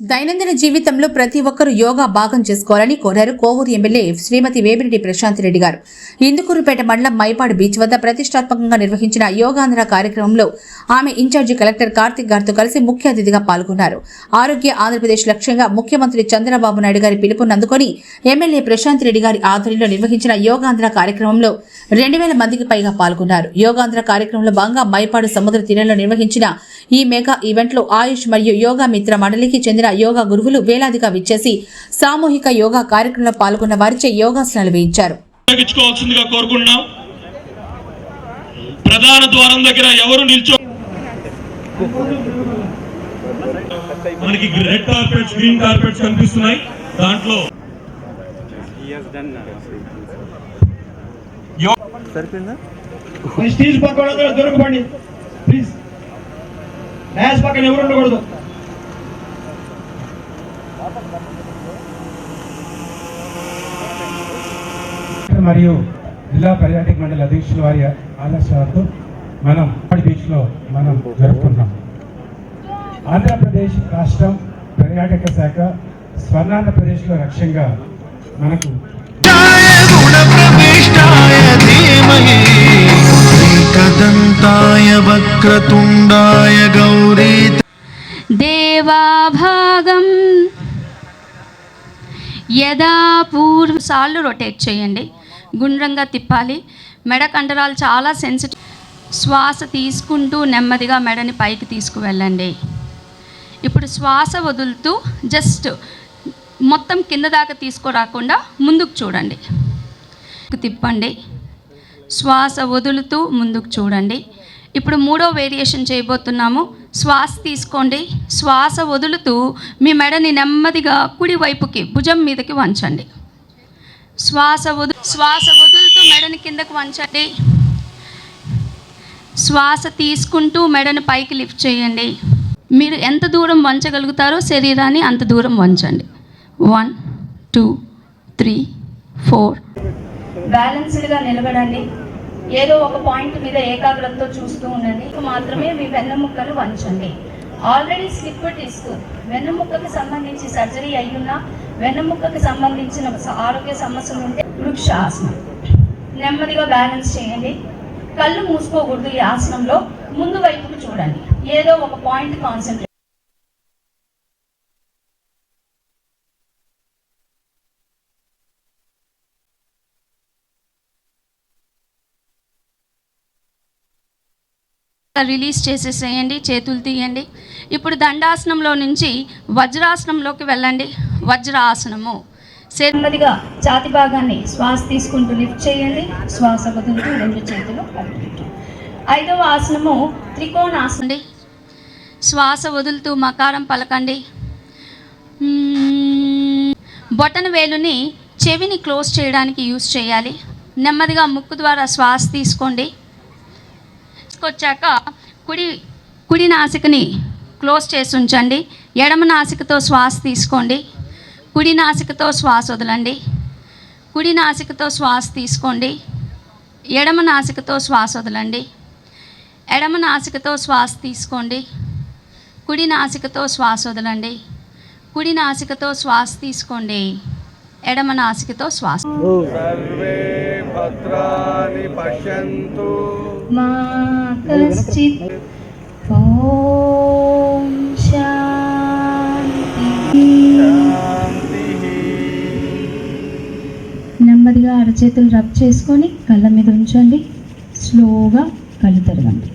దైనందిన జీవితంలో ప్రతి ఒక్కరూ యోగా భాగం చేసుకోవాలని కోరారు కోవూరు ఎమ్మెల్యే శ్రీమతి వేమిరెడ్డి ప్రశాంత్ రెడ్డి గారు. ఇందుకూరుపేట మండలం మైపాడు బీచ్ వద్ద ప్రతిష్టాత్మకంగా నిర్వహించిన యోగాంధ్ర కార్యక్రమంలో ఆమె ఇన్ఛార్జి కలెక్టర్ కార్తిక్ గారితో కలిసి ముఖ్య అతిథిగా పాల్గొన్నారు. ఆరోగ్య ఆంధ్రప్రదేశ్ లక్ష్యంగా ముఖ్యమంత్రి చంద్రబాబు నాయుడు గారి పిలుపును అందుకొని ఎమ్మెల్యే ప్రశాంత్ రెడ్డి గారి ఆధ్వర్యంలో నిర్వహించిన యోగాంధ్ర కార్యక్రమంలో రెండు వేల మందికి పైగా పాల్గొన్నారు. యోగాంధ్ర కార్యక్రమంలో భాగంగా మైపాడు సముద్ర తీరంలో నిర్వహించిన ఈ మెగా ఈవెంట్లో ఆయుష్ మరియు యోగా మిత్ర మండలికి చెందిన యోగా గురువులు వేలాదిగా విచ్చేసి సామూహిక యోగా కార్యక్రమంలో పాల్గొన్న వారిచే యోగాసనాలు వేయించారు. ప్రధాన ద్వారం దగ్గర ఎవరు నిల్చో మనకి రెడ్ కార్పెట్స్ గ్రీన్ కార్పెట్స్ కనిపిస్తున్నాయి. దాంట్లో సరిపోయిందా? స్టేజ్ పక్క వాళ్ళందరూ దొరకబండి ప్లీజ్. డాష్ పక్కన ఎవరు ఉండకూడదు. మరియు జిల్లా పర్యాటక మండలి అధ్యక్షుల వారి ఆదర్శాలతో మనం బీచ్లో మనం జరుపుకుంటాం ఆంధ్రప్రదేశ్ రాష్ట్రం పర్యాటక శాఖ స్వర్ణాంధ్రప్రదేశ్లో లక్ష్యంగా మనకు కదంతాయ వక్రతుండాయ గౌరీ దేవాభాగం యదా పూర్వ సార్లు రొటేట్ చేయండి. గుండ్రంగా తిప్పాలి. మెడ కండరాలు చాలా సెన్సిటివ్ శ్వాస తీసుకుంటూ నెమ్మదిగా మెడని పైకి తీసుకువెళ్ళండి. ఇప్పుడు శ్వాస వదులుతూ జస్ట్ మొత్తం కింద దాకా తీసుకురాకుండా ముందుకు చూడండి. తిప్పండి. శ్వాస వదులుతూ ముందుకు చూడండి. ఇప్పుడు మూడో వేరియేషన్ చేయబోతున్నాము. శ్వాస తీసుకోండి. శ్వాస వదులుతూ మీ మెడని నెమ్మదిగా కుడివైపుకి భుజం మీదకి వంచండి. శ్వాస వదు శ్వాస వదులుతూ మెడని కిందకు వంచండి. శ్వాస తీసుకుంటూ మెడని పైకి లిఫ్ట్ చేయండి. మీరు ఎంత దూరం వంచగలుగుతారో శరీరాన్ని అంత దూరం వంచండి. One two three four. బ్యాలెన్స్డ్గా నిలబడండి. ఏదో ఒక పాయింట్ మీద ఏకాగ్రతతో చూస్తూ ఉండండి మాత్రమే మీ వెన్నెముక్కలు వంచండి. ఆల్రెడీ స్లిప్ ఇస్తూ వెన్నెముక్కకి సంబంధించి సర్జరీ అయ్యున్నా వెన్నెముక్కకి సంబంధించిన ఆరోగ్య సమస్యలు ఉంటే వృక్ష ఆసనం నెమ్మదిగా బ్యాలెన్స్ చేయండి. కళ్ళు మూసుకోకూడదు ఈ ఆసనంలో. ముందు వైపుకు చూడండి. ఏదో ఒక పాయింట్ కాన్సన్ట్రేట్ రిలీజ్ చేసేసేయండి చేతులు తీయండి. ఇప్పుడు దండాసనంలో నుంచి వజ్రాసనంలోకి వెళ్ళండి. వజ్రాసనము. నెమ్మదిగా ఛాతి భాగాన్ని శ్వాస తీసుకుంటూ లిఫ్ట్ చేయండి. శ్వాస వదులుతూ రెండు చేతులు ఐదవ ఆసనము త్రికోణాసనం. శ్వాస వదులుతూ మకారం పలకండి. బొటన వేలుని చెవిని క్లోజ్ చేయడానికి యూస్ చేయాలి. నెమ్మదిగా ముక్కు ద్వారా శ్వాస తీసుకోండి. తీసుకొచ్చాక కుడి కుడి నాసికని క్లోజ్ చేసి ఉంచండి. ఎడమ నాసికతో శ్వాస తీసుకోండి. కుడి నాసికతో శ్వాస వదలండి. కుడి నాసికతో శ్వాస తీసుకోండి. ఎడమ నాసికతో శ్వాస వదలండి. ఎడమ నాసికతో శ్వాస తీసుకోండి. కుడి నాసికతో శ్వాస వదలండి. కుడి నాసికతో శ్వాస తీసుకోండి. ఎడమ నాసికతో శ్వాస. భద్రాని పశ్యంతు. మా కశ్చిత్ ఓం నెమ్మదిగా అరచేతులు రబ్ చేసుకొని కళ్ళ మీద ఉంచండి. స్లోగా కళ్ళు తెరవండి.